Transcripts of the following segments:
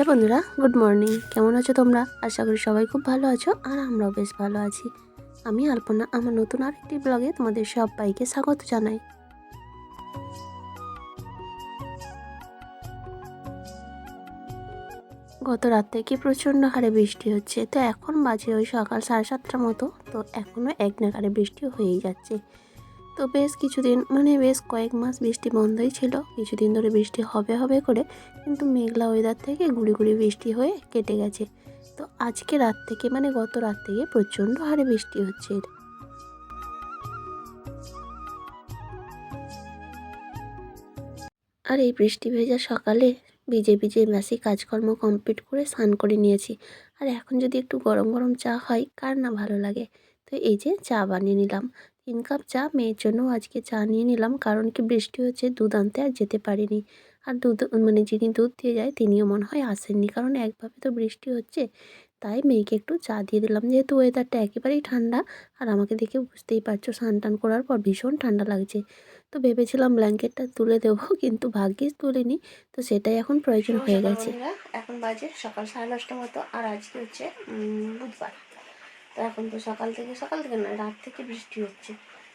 Hello বন্ধুরা, good morning. কেমন আছো তোমরা? আশা করি সবাই খুব ভালো আছো আর আমরাও বেশ ভালো আছি। আমি আলপনা, আমার নতুন আরেকটি ব্লগে তোমাদের সবাইকে স্বাগত জানাই। গত রাত থেকে প্রচণ্ড হারে বৃষ্টি হচ্ছে? তো এখন বাজে ওই সকাল সাড়ে সাতটার মতো, তো এখনও এক নাগারে বৃষ্টি হয়েই যাচ্ছে। তো বেশ কিছুদিন মানে বেশ কয়েক মাস বৃষ্টি বন্ধই ছিল। কিছুদিন ধরে বৃষ্টি হবে হবে করে কিন্তু মেঘলা ওয়েদার থেকে গুড়ি গুড়ি বৃষ্টি হয়ে কেটে গেছে। তো আজকে রাত থেকে মানে গত রাত থেকে প্রচণ্ড হারে বৃষ্টি হচ্ছে। আর এই বৃষ্টি ভেজা সকালে ভিজে ভিজে বেশি কাজকর্ম কমপ্লিট করে স্নান করে নিয়েছি। আর এখন যদি একটু গরম গরম চা হয় কার না ভালো লাগে? তো এই যে চা বানিয়ে নিলাম। তিন কাপ চা মেয়ের জন্য আজকে চা নিয়ে নিলাম। কারণ কি বৃষ্টি হচ্ছে দুধ আনতে আর যেতে পারিনি। আর দুধ মানে যিনি দুধ দিয়ে যায় তিনিও মনে হয় আসেননি। কারণ একভাবে তো বৃষ্টি হচ্ছে তাই মেয়েকে একটু চা দিয়ে দিলাম। যেহেতু ওয়েদারটা একেবারেই ঠান্ডা আর আমাকে দেখে বুঝতেই পারছ স্নান টান করার পর ভীষণ ঠান্ডা লাগছে। তো ভেবেছিলাম ব্ল্যাঙ্কেটটা তুলে দেবো কিন্তু ভাগ্যিস তুলিনি। তো সেটাই এখন প্রয়োজন হয়ে গেছে। এখন বাজে সকাল সাড়ে দশটার মতো আর আজকে হচ্ছে বুধবার। এখন তো সকাল থেকে সকাল থেকে না, রাত থেকে বৃষ্টি হচ্ছে।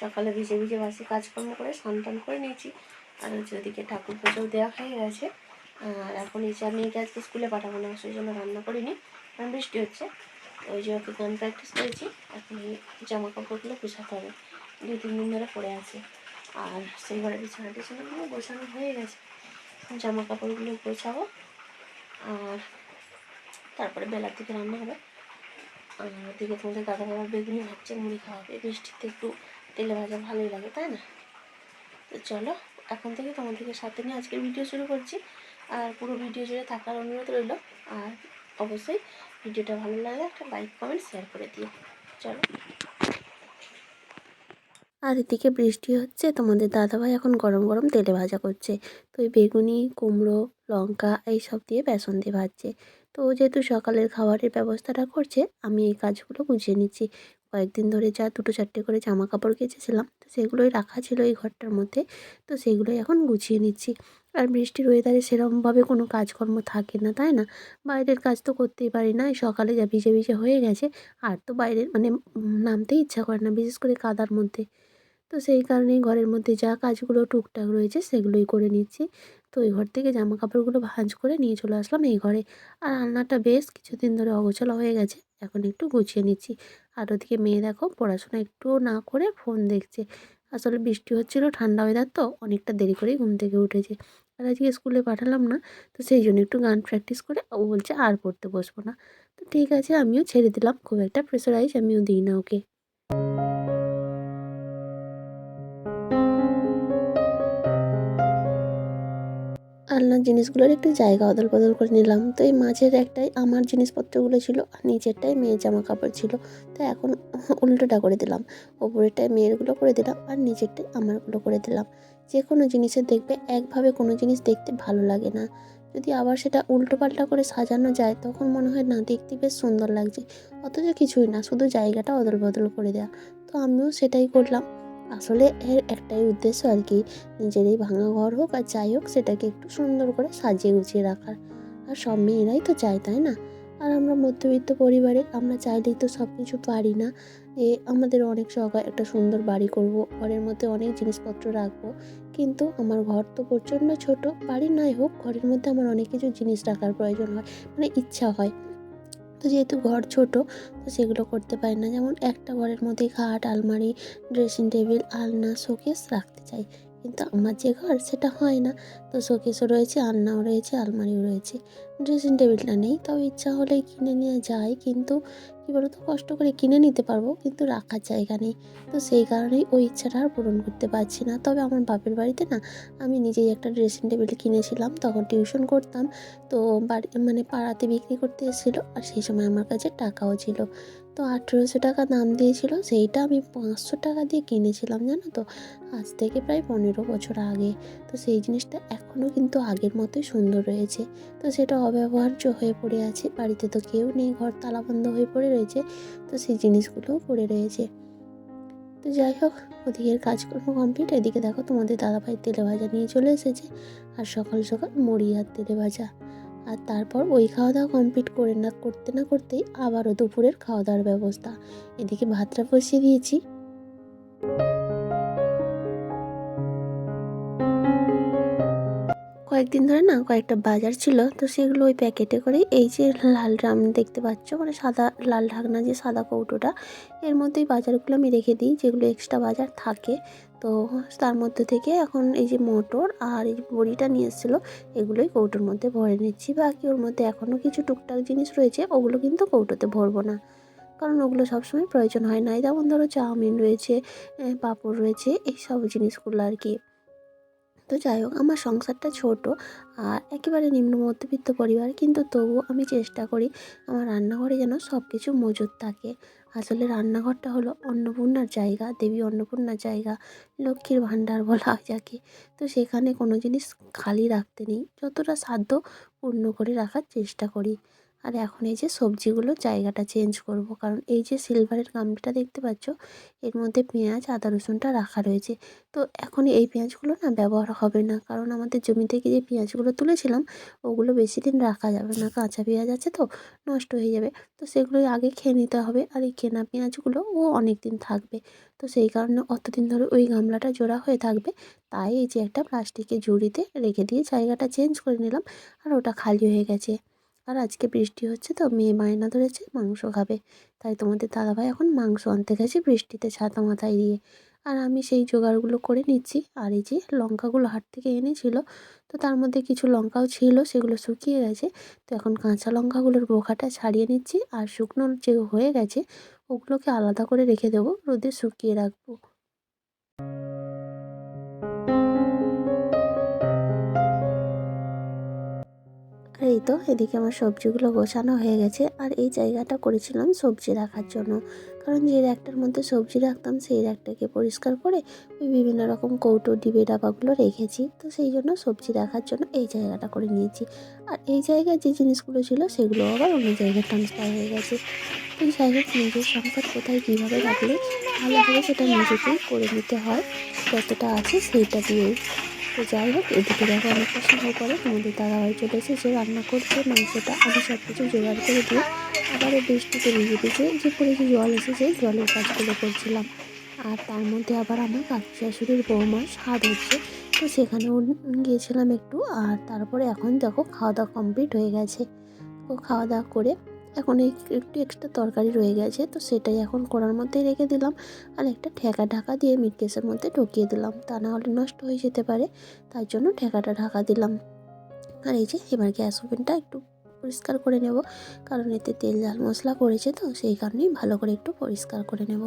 সকালে ভিজে ভিজে বাসি কাজকর্ম করে স্নান টান করে নিয়েছি। আর হচ্ছে ওদিকে ঠাকুর পুজোও দেওয়া হয়ে গেছে। আর এখন এই চা মেয়েকে আজকে স্কুলে পাঠাবো না, সেই জন্য রান্না করিনি, কারণ বৃষ্টি হচ্ছে। ওই যে ওকে গান প্র্যাকটিস করেছি, এখন এই জামা কাপড়গুলো গুছাতে হবে। দুই, তিন দিন ধরে পড়ে আছে। আর সেই ঘরে বিছানা টিছানাগুলো গোছানো হয়ে গেছে। জামা কাপড়গুলো গোছাবো। আর তারপরে বেলার দিকে রান্না হবে। ওদিকে তোমাদের দাদা বাবা বেগুনি ভাবছে, মুড়ি খাওয়াবে বৃষ্টিতে একটু তেলে ভাজা ভালোই লাগে, তাই না? তো চলো, এখন থেকে তোমাদেরকে সাথে নিয়ে আজকের ভিডিও শুরু করছি। আর পুরো ভিডিও জুড়ে থাকার অনুরোধ রইল। আর অবশ্যই ভিডিওটা ভালো লাগলে একটা লাইক কমেন্ট শেয়ার করে দিও। চলো। আর এদিকে বৃষ্টি হচ্ছে, তোমাদের দাদাভাই এখন গরম গরম তেলে ভাজা করছে। তো ওই বেগুনি, কুমড়ো, লঙ্কা এই সব দিয়ে বেসন দিয়ে ভাজছে। তো যেহেতু সকালের খাবারের ব্যবস্থাটা করছে, আমি এই কাজগুলো বুঝিয়ে নিচ্ছি। কয়েকদিন ধরে যা দুটো চারটে করে জামা কাপড় কেচেছিলাম, তো সেগুলোই রাখা ছিল এই ঘরটার মধ্যে, তো সেগুলোই এখন গুছিয়ে নিচ্ছি। আর বৃষ্টির ওয়েদারে সেরকমভাবে কোনো কাজকর্ম থাকে না, তাই না? বাইরের কাজ তো করতেই পারি না সকালে যা ভিজে ভিজে হয়ে গেছে, আর তো বাইরের মানে নামতেই ইচ্ছা করে না, বিশেষ করে কাদার মধ্যে। তো সেই কারণেই ঘরের মধ্যে যা কাজগুলো টুকটাক রয়েছে সেগুলোই করে নিচ্ছি। তো ওই ঘর থেকে জামা কাপড়গুলো ভাঁজ করে নিয়ে চলে আসলাম এই ঘরে। আর রান্নাটা বেশ কিছুদিন ধরে অগোছালো হয়ে গেছে, এখন একটু গুছিয়ে নিচ্ছি। আর ওদিকে মেয়ে দেখো পড়াশোনা একটুও না করে ফোন দেখছে। আসলে বৃষ্টি হচ্ছিল, ঠান্ডা ওয়েদার তো অনেকটা দেরি করেই ঘুম থেকে উঠেছে। আর আজকে স্কুলে পাঠালাম না, তো সেই জন্য একটু গান প্র্যাকটিস করে ও বলছে আর পড়তে বসবো না। তো ঠিক আছে, আমিও ছেড়ে দিলাম, খুব একটা প্রেশারাইজ আমিও দিই না ওকে। জিনিসগুলোর একটু জায়গা অদল বদল করে নিলাম। তো এই মাঝের একটাই আমার জিনিসপত্রগুলো ছিল আর নিচেরটাই মেয়ের জামা কাপড় ছিল। তো এখন উল্টোটা করে দিলাম। ওপরেরটায় মেয়েরগুলো করে দিলাম আর নিচেরটাই আমারগুলো করে দিলাম। যে কোনো জিনিসের দেখবে একভাবে কোনো জিনিস দেখতে ভালো লাগে না। যদি আবার সেটা উল্টো পাল্টা করে সাজানো যায়, তখন মনে হয়, না, দেখতে বেশ সুন্দর লাগছে। অথচ কিছুই না, শুধু জায়গাটা অদল বদল করে দেওয়া তো আমিও সেটাই করলাম। আসলে এর একটাই উদ্দেশ্য আর কি নিজের এই ভাঙা ঘর হোক আর যাই হোক, সেটাকে একটু সুন্দর করে সাজিয়ে গুছিয়ে রাখার। আর সব মেয়েরাই তো চায়, তাই না? আর আমরা মধ্যবিত্ত পরিবারে, আমরা চাইলেই তো সব কিছু পারি না। যে আমাদের অনেক শখ একটা সুন্দর বাড়ি করব, ঘরের মধ্যে অনেক জিনিসপত্র রাখব। কিন্তু আমার ঘর তো প্রচণ্ড ছোট, বাড়ি নাই হোক, ঘরের মধ্যে আমার অনেক কিছু জিনিস রাখার প্রয়োজন হয় মানে ইচ্ছা হয়। তো যেহেতু ঘর ছোট, তো সেগুলো করতে পারি না। যেমন একটা ঘরের মধ্যে খাট, আলমারি ড্রেসিং টেবিল আলনা শোকেস রাখতে চাই। কিন্তু আমার যে ঘর সেটা হয় না। তো শোকেসও রয়েছে, আলনাও রয়েছে, আলমারিও রয়েছে। ড্রেসিং টেবিলটা নেই তবে ইচ্ছা হলে কিনে নিয়ে যায় কিন্তু কী বলতো, কষ্ট করে কিনে নিতে পারব, কিন্তু রাখার জায়গা নেই। তো সেই কারণেই ওই ইচ্ছাটা আর পূরণ করতে পারছি না। তবে আমার বাপের বাড়িতে না, আমি নিজেই একটা ড্রেসিং টেবিল কিনেছিলাম, তখন টিউশন করতাম। তো বাড়ি মানে পাড়াতে বিক্রি করতে এসেছিল, আর সেই সময় আমার কাছে টাকাও ছিল। তো আঠেরোশো টাকা দাম দিয়েছিল, সেইটা আমি পাঁচশো টাকা দিয়ে কিনেছিলাম, জানো তো? আজ থেকে প্রায় পনেরো বছর আগে। তো সেই জিনিসটা এখনও কিন্তু আগের মতোই সুন্দর রয়েছে। তো সেটা অব্যবহার্য হয়ে পড়ে আছে, বাড়িতে তো কেউ নেই, ঘর তালাবন্ধ হয়ে পড়ে রয়েছে, তো সেই জিনিসগুলোও পড়ে রয়েছে। তো যাই হোক, ওদিকের কাজকর্ম কমপ্লিট এদিকে দেখো তোমাদের দাদাভাই তেলে ভাজা নিয়ে চলে এসেছে, আর সকাল সকাল মুড়ি আর তেলে ভাজা। আর তারপর ওই খাওয়া দাওয়া কমপ্লিট করে না, করতে না করতেই আবারও দুপুরের খাওয়া দাওয়ার ব্যবস্থা। এদিকে ভাতটা বসিয়ে দিয়েছি। কয়েকদিন ধরে না কয়েকটা বাজার ছিল, তো সেগুলো ওই প্যাকেটে করে এই যে লাল ড্রাম দেখতে পাচ্ছ মানে সাদা লাল ঢাকনা যে সাদা কৌটোটা, এর মধ্যেই বাজারগুলো আমি রেখে দিই, যেগুলো এক্সট্রা বাজার থাকে। তো তার মধ্যে থেকে এখন এই যে মটর আর এই বড়িটা নিয়ে এসেছিল, এগুলোই কৌটোর মধ্যে ভরে নিচ্ছি। বাকি ওর মধ্যে এখনও কিছু টুকটাক জিনিস রয়েছে, ওগুলো কিন্তু কৌটোতে ভরবো না। কারণ ওগুলো সবসময় প্রয়োজন হয় না। যেমন ধরো চাউমিন রয়েছে পাঁপড় রয়েছে এই সব জিনিসগুলো আর কি। তো যাই হোক, আমার সংসারটা ছোট, আর একেবারে নিম্ন মধ্যবিত্ত পরিবার, কিন্তু তবুও আমি চেষ্টা করি আমার রান্নাঘরে যেন সব কিছু মজুদ থাকে। আসলে রান্নাঘরটা হলো অন্নপূর্ণার জায়গা, দেবী অন্নপূর্ণার জায়গা, লক্ষ্মীর ভাণ্ডার বলা হয় যাকে। তো সেখানে কোনো জিনিস খালি রাখতে নেই, যতটা সাধ্য পূর্ণ করে রাখার চেষ্টা করি। আর এখন এই যে সবজিগুলো জায়গাটা চেঞ্জ করব। কারণ এই যে সিলভারের গামলাটা দেখতে পাচ্ছ, এর মধ্যে পেঁয়াজ, আদা, রসুনটা রাখা রয়েছে। তো এখন এই পেঁয়াজগুলো না ব্যবহার হবে না, কারণ আমাদের জমি থেকে যে পেঁয়াজগুলো তুলেছিলাম, ওগুলো বেশি দিন রাখা যাবে না। কাঁচা পেঁয়াজ আছে তো, নষ্ট হয়ে যাবে। তো সেগুলো আগে খেয়ে নিতে হবে। আর এই কেনা পেঁয়াজগুলো ও অনেক দিন থাকবে। তো সেই কারণে অতদিন ধরে ওই গামলাটা জোড়া হয়ে থাকবে। তাই এই যে একটা প্লাস্টিকের ঝুড়িতে রেখে দিয়ে জায়গাটা চেঞ্জ করে নিলাম, আর ওটা খালি হয়ে গেছে। আর আজকে বৃষ্টি হচ্ছে তো, মেয়ে বায়না ধরেছে, মাংস খাবে। তাই তোমাদের দাদাভাই এখন মাংস আনতে গেছে বৃষ্টিতে ছাতা মাথায় দিয়ে। আর আমি সেই জোগাড়গুলো করে নিচ্ছি। আর এই যে লঙ্কাগুলো হাট থেকে এনেছিল, তো তার মধ্যে কিছু লঙ্কাও ছিল, সেগুলো শুকিয়ে গেছে। তো এখন কাঁচা লঙ্কাগুলোর বোখাটা ছাড়িয়ে নিচ্ছি। আর শুকনো যে হয়ে গেছে, ওগুলোকে আলাদা করে রেখে দেবো, রোদে শুকিয়ে রাখব। আর এই তো, এদিকে আমার সবজিগুলো গোছানো হয়ে গেছে আর এই জায়গাটা করেছিলাম সবজি রাখার জন্য। কারণ যে র্যাকটার মধ্যে সবজি রাখতাম, সেই র্যাকটাকে পরিষ্কার করে ওই বিভিন্ন রকম কৌটো, ডিবে, ডাবাগুলো রেখেছি। তো সেই জন্য সবজি রাখার জন্য এই জায়গাটা করে নিয়েছি। আর এই জায়গায় যে জিনিসগুলো ছিল, সেগুলো আবার অন্য জায়গায় ট্রান্সফার হয়ে গেছে। তো যাই হোক, নিজের সংসার কোথায় কীভাবে রাখলে ভালোভাবে সেটা নিজেকেই করে নিতে হয়। যতটা আছে সেইটা দিয়েই। তো যাই হোক, এদিকে দেখো অনেকটা সময় পরে তোমাদের দাদাভাই চলে এসেছে রান্না করছে মাংসটা আমি সব কিছু জোগাড় করে দিয়ে আবারও বৃষ্টিতে ভিজে দিয়েছে যে পরে যে জল এসেছে, জলের কাজগুলো করছিলাম। আর তার মধ্যে আবার আমার কাকু শাশুড়ির বৌমার স্বাদ হচ্ছে, তো সেখানেও গিয়েছিলাম একটু। আর তারপরে এখন দেখো খাওয়া দাওয়া কমপ্লিট হয়ে গেছে। তো খাওয়া দাওয়া করে এখন এই একটু এক্সট্রা তরকারি রয়ে গেছে, তো সেটাই এখন কড়ার মধ্যে রেখে দিলাম আর একটা ঠেকা ঢাকা দিয়ে মিট কেসের মধ্যে ঢুকিয়ে দিলাম। তা না হলে নষ্ট হয়ে যেতে পারে তার জন্য ঠেকাটা ঢাকা দিলাম। আর এই যে এবার গ্যাস ওভেনটা একটু পরিষ্কার করে নেব, কারণ এতে তেল ঝাল মশলা পড়েছে তো, সেই কারণেই ভালো করে একটু পরিষ্কার করে নেব।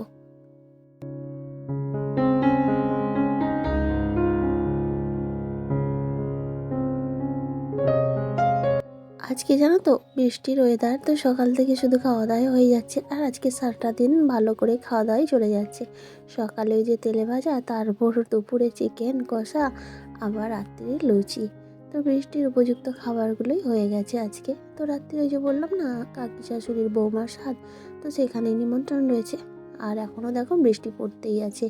আজকে জানো তো? বৃষ্টির ওয়েদার তো সকাল থেকে শুধু খাওয়া দাওয়াই হয়ে যাচ্ছে আর আজকে সারাটা দিন ভালো করে খাওয়া দাওয়াই চলে যাচ্ছে। সকালে ওই যে তেলে ভাজা, তারপর দুপুরে চিকেন কষা, আবার রাত্রি লুচি। তো বৃষ্টির উপযুক্ত খাবারগুলোই হয়ে গেছে আজকে। তো রাত্রি ওই যে বললাম না, কাকি শাশুড়ির বৌমার স্বাদ, তো সেখানে নিমন্ত্রণ রয়েছে। আর এখনও দেখো বৃষ্টি পড়তেই আছে।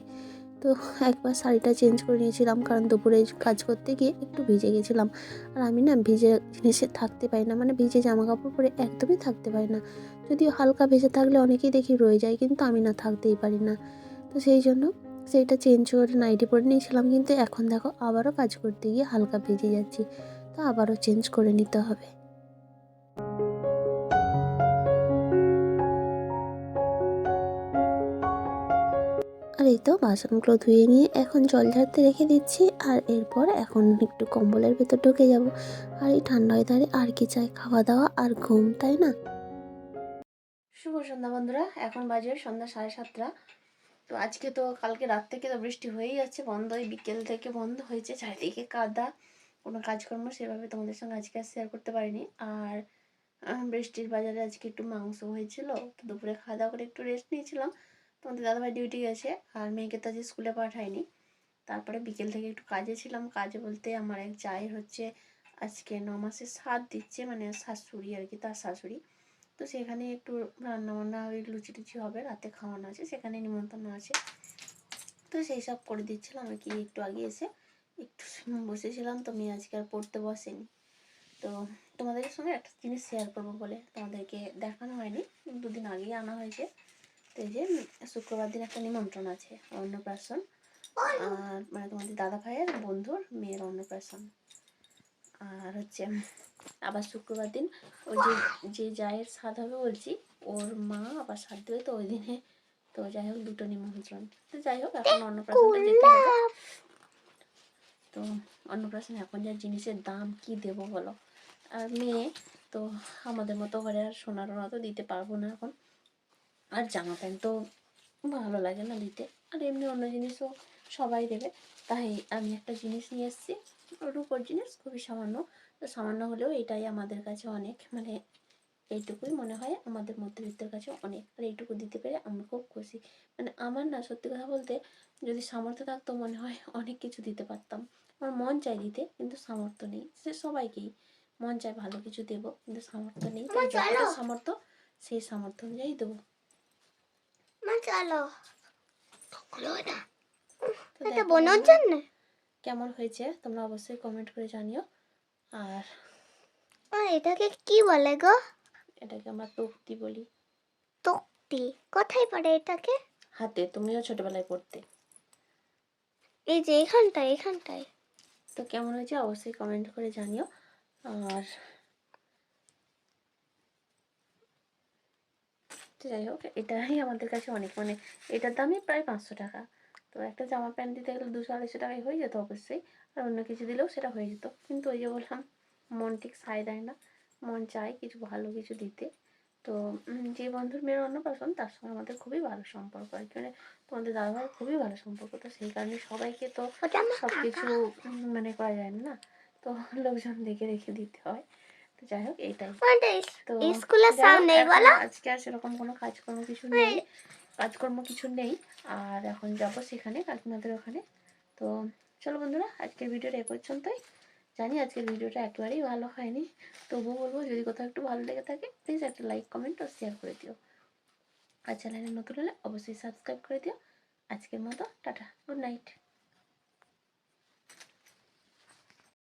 তো একবার শাড়িটা চেঞ্জ করে নিয়েছিলাম, কারণ দুপুরে কাজ করতে গিয়ে একটু ভিজে গেছিলাম। আর আমি না ভিজে জিনিসে থাকতে পারি না মানে ভিজে জামা কাপড় পরে একদমই থাকতে পারি না। যদিও হালকা ভেজে থাকলে অনেকেই দেখি রয়ে যায়, কিন্তু আমি না থাকতেই পারি না। তো সেই জন্য সেইটা চেঞ্জ করে নাইটি পরে নিয়েছিলাম, কিন্তু এখন দেখো আবারও কাজ করতে গিয়ে হালকা ভিজে যাচ্ছি, তো আবারও চেঞ্জ করে নিতে হবে। আর এই তো বাসনগুলো ধুয়ে নিয়ে এখন জল ঝাড়তে রেখে দিচ্ছি আর এরপর এখন একটু কম্বলের ভেতর ঢুকে যাব। আর এই ঠান্ডা ওয়েদারে আর কি চাই, খাওয়া দাওয়া আর ঘুম, তাই না? শুভ সন্ধ্যা বন্ধুরা, এখন বাজে সন্ধ্যা সাড়ে সাতটা। তো আজকে তো কালকে রাত থেকে তো বৃষ্টি হয়েই যাচ্ছে, বন্ধ, এই বিকেল থেকে বন্ধ হয়েছে, চারিদিকে কাদা। কোনো কাজকর্ম সেভাবে তোমাদের সঙ্গে আজকে আর শেয়ার করতে পারিনি। আর বৃষ্টির বাজারে আজকে একটু মাংস হয়েছিল, তো দুপুরে খাওয়া দাওয়া করে একটু রেস্ট নিয়েছিলাম। তোমাদের দাদাভাই ডিউটি গেছে, আর মেয়েকে তো আজকে স্কুলে পাঠায়নি। তারপরে বিকেল থেকে একটু কাজে ছিলাম। কাজে বলতে আমার এক জায়ের হচ্ছে আজকে ন মাসে সাত দিচ্ছে মানে শাশুড়ি আর কি, তার শাশুড়ি। তো সেখানে একটু রান্না বান্না ওই লুচি টুচি হবে, রাতে খাওয়ানো আছে, সেখানে নিমন্ত্রণ আছে। তো সেই সব করে দিচ্ছিলাম, আর কি একটু আগে এসে একটু বসেছিলাম। তো মেয়ে আজকে আর পড়তে বসেনি। তো তোমাদের সঙ্গে একটা জিনিস শেয়ার করব বলে তোমাদেরকে দেখানো হয়নি, দুদিন আগেই আনা হয়েছে। এই যে শুক্রবার দিন একটা নিমন্ত্রণ আছে অন্নপ্রাশন। আর মানে তোমাদের দাদা ভাইয়ের বন্ধুর মেয়ের অন্নপ্রাশন। আর হচ্ছে আবার শুক্রবার দিন ওই যে যে জায়ের স্বাদ হবে বলছি, ওর মা আবার স্বাদ দেবে তো ওই দিনে। তো যাই হোক, দুটো নিমন্ত্রণ। তো যাই হোক, এখন অন্নপ্রাশনটা যেতে হবে। তো অন্নপ্রাশন এখন যা জিনিসের দাম কি দেবো বলো? আর মেয়ে তো আমাদের মতো ঘরে আর সোনার তো দিতে পারব না এখন। আর জামা প্যান্ট তো ভালো লাগে না দিতে আর এমনি অন্য জিনিসও সবাই দেবে। তাই আমি একটা জিনিস নিয়ে এসেছি। রূপোর জিনিস খুবই সামান্য। তো সামান্য হলেও এটাই আমাদের কাছে অনেক মানে এইটুকুই মনে হয় আমাদের মধ্যবিত্তের কাছে অনেক। আর এইটুকু দিতে পেরে আমি খুব খুশি। মানে আমার না সত্যি কথা বলতে যদি সামর্থ্য থাকতো মনে হয় অনেক কিছু দিতে পারতাম। আমার মন চাই দিতে কিন্তু সামর্থ্য নেই। সে সবাইকেই মন চায় ভালো কিছু দেবো কিন্তু সামর্থ্য নেই। সামর্থ্য সেই সামর্থ্য অনুযায়ী দেবো। মা চলো খুলো না এটা দেখো জন্য। কেমন হয়েছে? তোমরা অবশ্যই কমেন্ট করে জানিও। আর এটাকে কি বলে গো? এটাকে আমরা তক্তি বলি। তক্তি? কোথায় পড়ে এটাকে? হাতে তুমিও ছোটবেলায় পড়তে। এই যে এখানটায় এখানটায়। তো কেমন হয়েছে? অবশ্যই কমেন্ট করে জানিও। আর তো যাই হোক এটাই আমাদের কাছে অনেক মানে এটার দামই প্রায় পাঁচশো টাকা। তো একটা জামা প্যান্ট দিতে গেলে দুশো আড়াইশো টাকায় হয়ে যেত অবশ্যই আর অন্য কিছু দিলেও সেটা হয়ে যেত। কিন্তু ওই যে বললাম মন ঠিক সায় দেয় না মন চায় কিছু ভালো কিছু দিতে। তো যে বন্ধুর মেয়ের অন্নপ্রাশন তার সঙ্গে আমাদের খুবই ভালো সম্পর্ক। আর কি মানে তোমাদের দাদাভাইয়ের খুবই ভালো সম্পর্ক। তো সেই কারণে সবাইকে তো সব কিছু মানে করা যায় না। তো লোকজন দেখে দেখে দিতে হয়। তো যাই হোক এইটাই। তো স্কুলের সামনে বলো। আজকে আর সেরকম কোনো কাজকর্ম কিছু নেই কাজকর্ম কিছু নেই আর এখন যাব সেখানে কাকিমাদের ওখানে। তো চলো বন্ধুরা আজকের ভিডিওটা এ পর্যন্তই। জানি আজকের ভিডিওটা একেবারেই ভালো হয়নি তবুও বলব যদি কোথাও একটু ভালো লেগে থাকে প্লিজ একটা লাইক কমেন্ট ও শেয়ার করে দিও। আর চ্যানেলে নতুন হলে অবশ্যই সাবস্ক্রাইব করে দিও। আজকের মতো টাটা গুড নাইট